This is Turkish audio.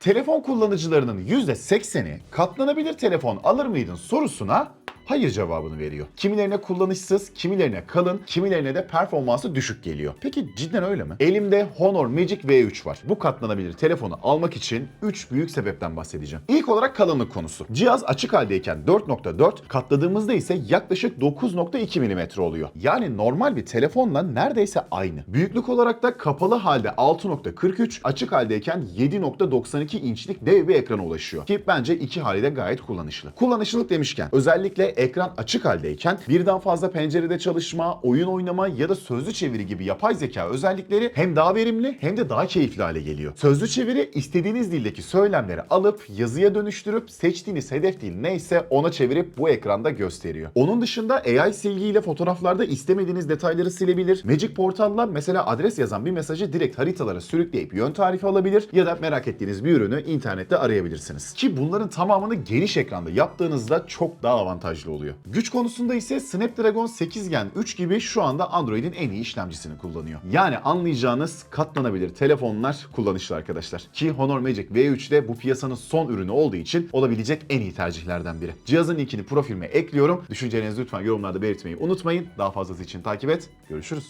Telefon kullanıcılarının %80'i katlanabilir telefon alır mıydın sorusuna hayır cevabını veriyor. Kimilerine kullanışsız, kimilerine kalın, kimilerine de performansı düşük geliyor. Peki cidden öyle mi? Elimde Honor Magic V3 var. Bu katlanabilir telefonu almak için 3 büyük sebepten bahsedeceğim. İlk olarak kalınlık konusu. Cihaz açık haldeyken 4.4, katladığımızda ise yaklaşık 9.2 mm oluyor. Yani normal bir telefonla neredeyse aynı. Büyüklük olarak da kapalı halde 6.43, açık haldeyken 7.92 inçlik dev bir ekrana ulaşıyor. Ki bence iki haliyle gayet kullanışlı. Kullanışlılık demişken özellikle ekran açık haldeyken birden fazla pencerede çalışma, oyun oynama ya da sözlü çeviri gibi yapay zeka özellikleri hem daha verimli hem de daha keyifli hale geliyor. Sözlü çeviri istediğiniz dildeki söylemleri alıp yazıya dönüştürüp seçtiğiniz hedef dil neyse ona çevirip bu ekranda gösteriyor. Onun dışında AI silgiyle fotoğraflarda istemediğiniz detayları silebilir. Magic Portal'la mesela adres yazan bir mesajı direkt haritalara sürükleyip yön tarifi alabilir ya da merak ettiğiniz bir ürünü internette arayabilirsiniz. Ki bunların tamamını geniş ekranda yaptığınızda çok daha avantajlı oluyor. Güç konusunda ise Snapdragon 8 Gen 3 gibi şu anda Android'in en iyi işlemcisini kullanıyor. Yani anlayacağınız katlanabilir telefonlar kullanışlı arkadaşlar. Ki Honor Magic V3 de bu piyasanın son ürünü olduğu için olabilecek en iyi tercihlerden biri. Cihazın linkini profilime ekliyorum. Düşüncelerinizi lütfen yorumlarda belirtmeyi unutmayın. Daha fazlası için takip et. Görüşürüz.